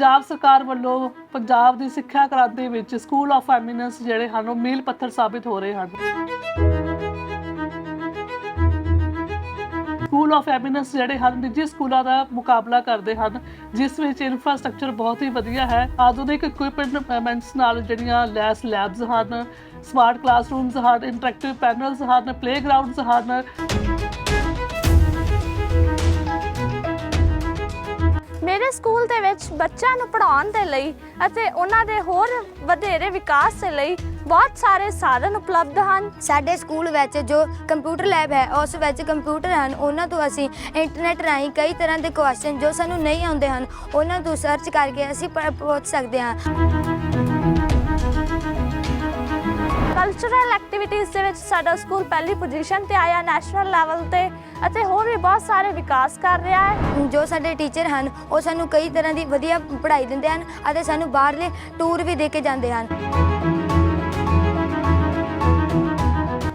ਪੰਜਾਬ ਸਰਕਾਰ ਵੱਲੋਂ ਪੰਜਾਬ ਦੀ ਸਿੱਖਿਆ ਕ੍ਰਾਂਤੀ ਵਿੱਚ ਸਕੂਲ ਆਫ ਐਮੀਨੈਂਸ ਜਿਹੜੇ ਹਨ, ਉਹ ਮੀਲ ਪੱਥਰ ਸਾਬਿਤ ਹੋ ਰਹੇ ਹਨ। ਸਕੂਲ ਆਫ ਐਮੀਨੈਂਸ ਜਿਹੜੇ ਹਨ, ਨਿੱਜੀ ਸਕੂਲਾਂ ਦਾ ਮੁਕਾਬਲਾ ਕਰਦੇ ਹਨ, ਜਿਸ ਵਿੱਚ ਇਨਫਰਾਸਟ੍ਰਕਚਰ ਬਹੁਤ ਹੀ ਵਧੀਆ ਹੈ। ਆਧੁਨਿਕ ਇਕਵਿਪਮੈਂਟਸ ਨਾਲ ਜਿਹੜੀਆਂ ਲੈਸ ਲੈਬਸ ਹਨ ਸਮਾਰਟ ਕਲਾਸਰੂਮਸ ਹਨ ਇੰਟਰੈਕਟਿਵ ਪੈਨਲਸ ਹਨ ਪਲੇਗਰਾਉਂਡਸ ਹਨ। ਮੇਰੇ ਸਕੂਲ ਦੇ ਵਿੱਚ ਬੱਚਿਆਂ ਨੂੰ ਪੜ੍ਹਾਉਣ ਦੇ ਲਈ ਅਤੇ ਉਹਨਾਂ ਦੇ ਹੋਰ ਵਧੇਰੇ ਵਿਕਾਸ ਦੇ ਲਈ ਬਹੁਤ ਸਾਰੇ ਸਾਧਨ ਉਪਲਬਧ ਹਨ। ਸਾਡੇ ਸਕੂਲ ਵਿੱਚ ਜੋ ਕੰਪਿਊਟਰ ਲੈਬ ਹੈ ਉਸ ਵਿੱਚ ਕੰਪਿਊਟਰ ਹਨ। ਉਹਨਾਂ ਤੋਂ ਅਸੀਂ ਇੰਟਰਨੈਟ ਰਾਹੀਂ ਕਈ ਤਰ੍ਹਾਂ ਦੇ ਕੁਐਸਚਨ ਜੋ ਸਾਨੂੰ ਨਹੀਂ ਆਉਂਦੇ ਹਨ ਉਹਨਾਂ ਤੋਂ ਸਰਚ ਕਰਕੇ ਅਸੀਂ ਪ- ਪੁੱਛ ਸਕਦੇ ਹਾਂ। ਕਲਚਰਲ ਐਕਟੀਵਿਟੀਜ਼ ਦੇ ਵਿੱਚ ਸਾਡਾ ਸਕੂਲ ਪਹਿਲੀ ਪੋਜੀਸ਼ਨ ਤੇ ਆਇਆ ਨੈਸ਼ਨਲ ਲੈਵਲ ਤੇ ਅਤੇ ਹੋਰ ਵੀ ਬਹੁਤ ਸਾਰੇ ਵਿਕਾਸ ਕਰ ਰਿਹਾ ਹੈ। ਜੋ ਸਾਡੇ ਟੀਚਰ ਹਨ ਉਹ ਸਾਨੂੰ ਕਈ ਤਰ੍ਹਾਂ ਦੀ ਵਧੀਆ ਪੜ੍ਹਾਈ ਦਿੰਦੇ ਹਨ ਅਤੇ ਸਾਨੂੰ ਬਾਹਰਲੇ ਟੂਰ ਵੀ ਦੇ ਕੇ ਜਾਂਦੇ ਹਨ।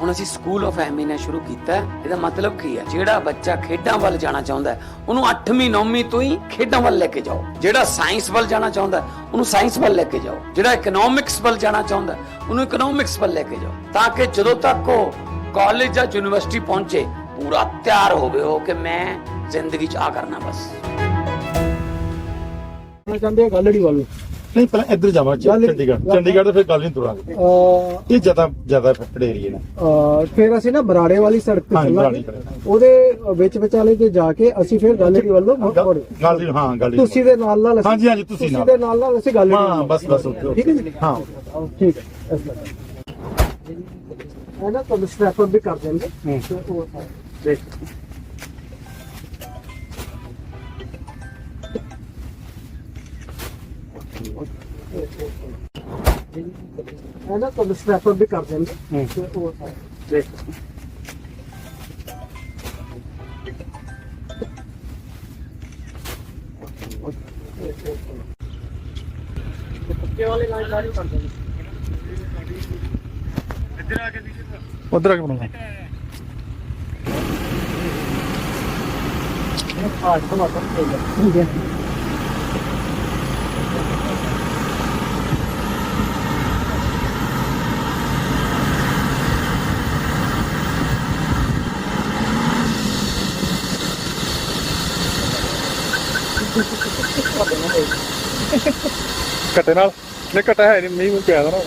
ਹੁਣ ਅਸੀਂ ਸਕੂਲ ਆਫ ਐਮੀਨੈਂਸ ਸ਼ੁਰੂ ਕੀਤਾ ਹੈ। ਇਹਦਾ ਮਤਲਬ ਕੀ ਹੈ? ਜਿਹੜਾ ਬੱਚਾ ਖੇਡਾਂ ਵੱਲ ਜਾਣਾ ਚਾਹੁੰਦਾ ਹੈ ਉਹਨੂੰ 8ਵੀਂ 9ਵੀਂ ਤੋਂ ਹੀ ਖੇਡਾਂ ਵੱਲ ਲੈ ਕੇ ਜਾਓ। ਜਿਹੜਾ ਸਾਇੰਸ ਵੱਲ ਜਾਣਾ ਚਾਹੁੰਦਾ ਉਹਨੂੰ ਸਾਇੰਸ ਵੱਲ ਲੈ ਕੇ ਜਾਓ। ਜਿਹੜਾ ਇਕਨੋਮਿਕਸ ਵੱਲ ਜਾਣਾ ਚਾਹੁੰਦਾ ਉਹਨੂੰ ਇਕਨੋਮਿਕਸ ਵੱਲ ਲੈ ਕੇ ਜਾਓ। ਤਾਂ ਕਿ ਜਦੋਂ ਤੱਕ ਉਹ ਕਾਲਜ ਜਾਂ ਯੂਨੀਵਰਸਿਟੀ ਪਹੁੰਚੇ ਪੂਰਾ ਤਿਆਰ ਹੋਵੇ ਉਹ ਕਿ ਮੈਂ ਜ਼ਿੰਦਗੀ 'ਚ ਆ ਕਰਨਾ ਬਸ। ਮੈਂ ਗੱਲੜੀ ਵੱਲ। ਨਹੀਂ ਪਹਿਲਾਂ ਇੱਧਰ ਗੱਲ- ਚੰਡੀਗੜ੍ਹ। ਚੰਡੀਗੜ੍ਹ ਤੋਂ ਫਿਰ ਗੱਲ ਨਹੀਂ ਤੁਰਾਂਗੇ। ਅਹ ਇਹ ਜ਼ਿਆਦਾ ਜ਼ਿਆਦਾ ਏਰੀਆ ਨੇ। ਅਹ ਫਿਰ ਅਸੀਂ ਨਾ ਬਰਾੜੇ ਵਾਲੀ ਸੜਕ ਤੇ ਹਾਂਜੀ, ਚੱਲਾਂਗੇ ਬਰਾੜੇ। ਉਹਦੇ ਵਿੱਚ ਵਿਚਾਲੇ ਤੇ ਜਾ ਕੇ ਅਸੀਂ ਫਿਰ ਗੱਲੜੀ ਵੱਲੋਂ ਮੁੜ ਮੁੜੇ ਗੱਲ ਦੀ- ਹਾਂ ਗੱਲ ਦੀ- ਤੁਸੀਂ ਦੇ ਨਾਲ ਨਾਲ ਅਸੀਂ- ਹਾਂਜੀ, ਹਾਂਜੀ, ਤੁਸੀਂ ਨਾਲ। ਦੇ ਨਾਲ ਨਾਲ ਅਸੀਂ ਗੱਲ ਹਾਂ ਬਸ ਬਸ ਉੱਥੇ ਠੀਕ ਹੈ ਜੀ? ਹਾਂ। ਠੀਕ ਹੈ। ਇਸ ਤਰ੍ਹਾਂ। ਇਹ ਨਾ ਤੁਹਾਨੂੰ ਸਟੈਪ ਵੀ ਕਰ ਦੇਣਗੇ ਤੇ ਉਹ ਦੇਖ ਇਹ ਨਾ ਤੁਹਾਨੂੰ ਸਟੈਪ ਵੀ ਕਰ ਦੇਣਗੇ ਤੇ। ਉਹ ਦੇਖ ਪੱਕੇ ਵਾਲੇ ਲਾਈਨ ਜਾਰੀ ਕਰ ਦੇਣਗੇ ਉਧਰ ਆ ਕੇ ਬਣਾਉਣਾ ਆਜ ਟਮਾਟਰ ਠੀਕ ਹੈ ਘੱਟੇ ਨਾਲ। ਨਹੀਂ ਘੱਟਾ ਹੈ ਨਹੀਂ ਮੀਂਹ ਪਿਆ ਦਾ ਨਾ।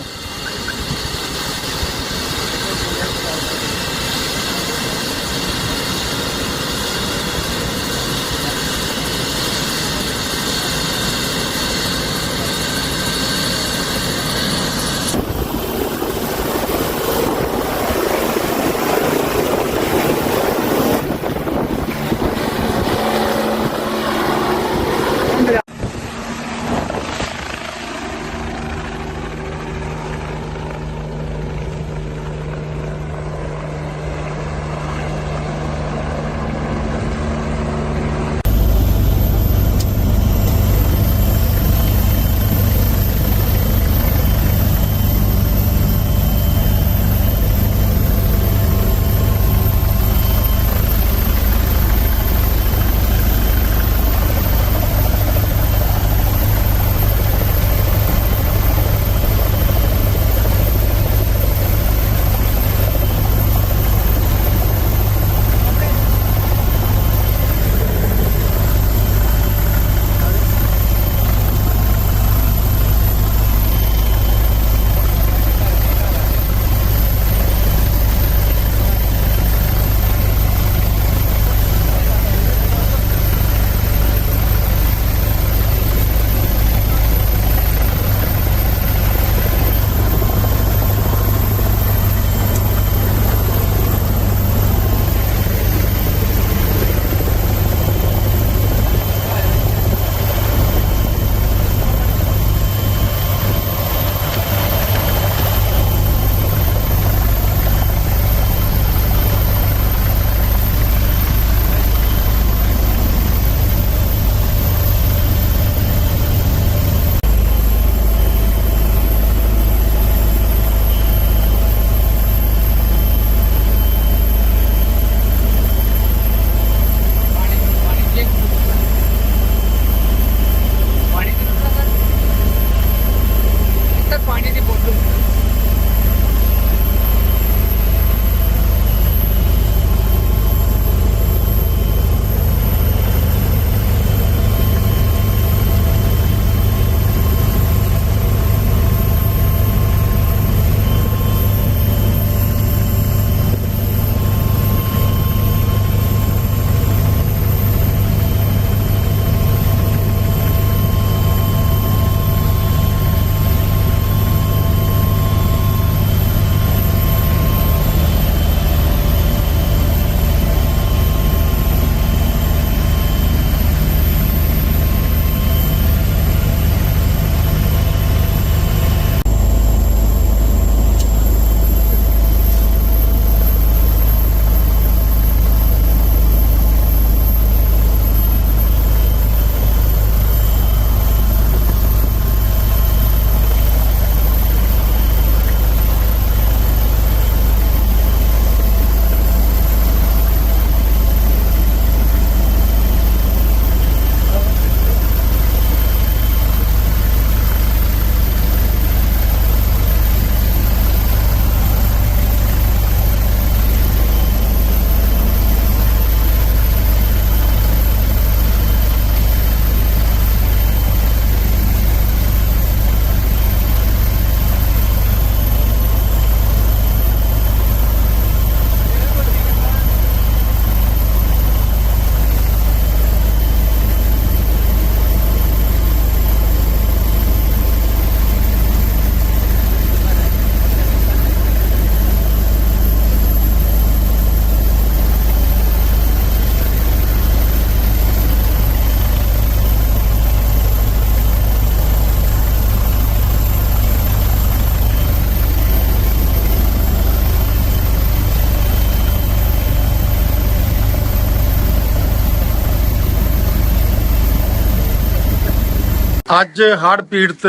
ਅੱਜ ਹੜ੍ਹ ਪੀੜਤ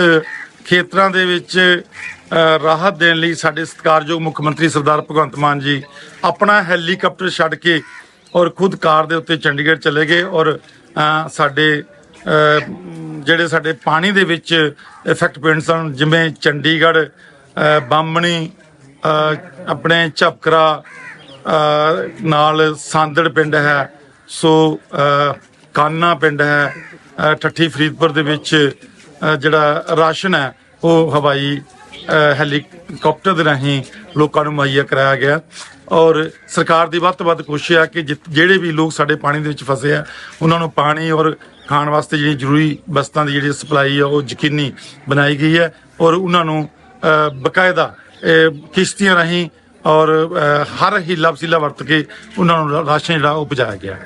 ਖੇਤਰਾਂ ਦੇ ਵਿੱਚ ਰਾਹਤ ਦੇਣ ਲਈ ਸਾਡੇ ਸਤਿਕਾਰਯੋਗ ਮੁੱਖ ਮੰਤਰੀ ਸਰਦਾਰ ਭਗਵੰਤ ਮਾਨ ਜੀ ਆਪਣਾ ਹੈਲੀਕਾਪਟਰ ਛੱਡ ਕੇ ਔਰ ਖੁਦ ਕਾਰ ਦੇ ਉੱਤੇ ਚੰਡੀਗੜ੍ਹ ਚਲੇ ਗਏ ਔਰ ਸਾਡੇ ਜਿਹੜੇ ਸਾਡੇ ਪਾਣੀ ਦੇ ਵਿੱਚ ਇਫੈਕਟ ਪੁਆਇੰਟਸ ਸਨ ਜਿਵੇਂ ਚੰਡੀਗੜ੍ਹ ਅ, ਆਪਣੇ ਝਪਕਰਾ ਨਾਲ ਸਾਂਦੜ ਪਿੰਡ ਹੈ ਸੋ ਕਾਨਾ ਪਿੰਡ ਹੈ ਠੱਠੀ ਫਰੀਦਪੁਰ ਦੇ ਵਿੱਚ ਜਿਹੜਾ ਰਾਸ਼ਨ ਹੈ ਉਹ ਹਵਾਈ ਅ, ਹੈਲੀਕਾਪਟਰ ਦੇ ਰਾਹੀਂ ਲੋਕਾਂ ਨੂੰ ਮੁਹੱਈਆ ਕਰਾਇਆ ਗਿਆ। ਔਰ ਸਰਕਾਰ ਦੀ ਵੱਧ ਤੋਂ ਵੱਧ ਕੋਸ਼ਿਸ਼ ਆ ਕਿ ਜਿ- ਜਿਹੜੇ ਵੀ ਲੋਕ ਸਾਡੇ ਪਾਣੀ ਦੇ ਵਿੱਚ ਫਸੇ ਆ ਉਹਨਾਂ ਨੂੰ ਪਾਣੀ ਔਰ ਖਾਣ ਵਾਸਤੇ ਜਿਹੜੀ ਜ਼ਰੂਰੀ ਵਸਤਾਂ ਦੀ ਜਿਹੜੀ ਸਪਲਾਈ ਆ ਉਹ ਯਕੀਨੀ ਬਣਾਈ ਗਈ ਹੈ ਔਰ ਉਹਨਾਂ ਨੂੰ ਅ, ਬਕਾਇਦਾ ਕਿਸ਼ਤੀਆਂ ਰਾਹੀਂ ਔਰ ਹਰ ਹੀਲਾ ਵਸੀਲਾ ਵਰਤ ਕੇ ਉਹਨਾਂ ਨੂੰ ਰਾਸ਼ਨ ਜਿਹੜਾ ਉਹ ਪਹੁੰਚਾਇਆ ਗਿਆ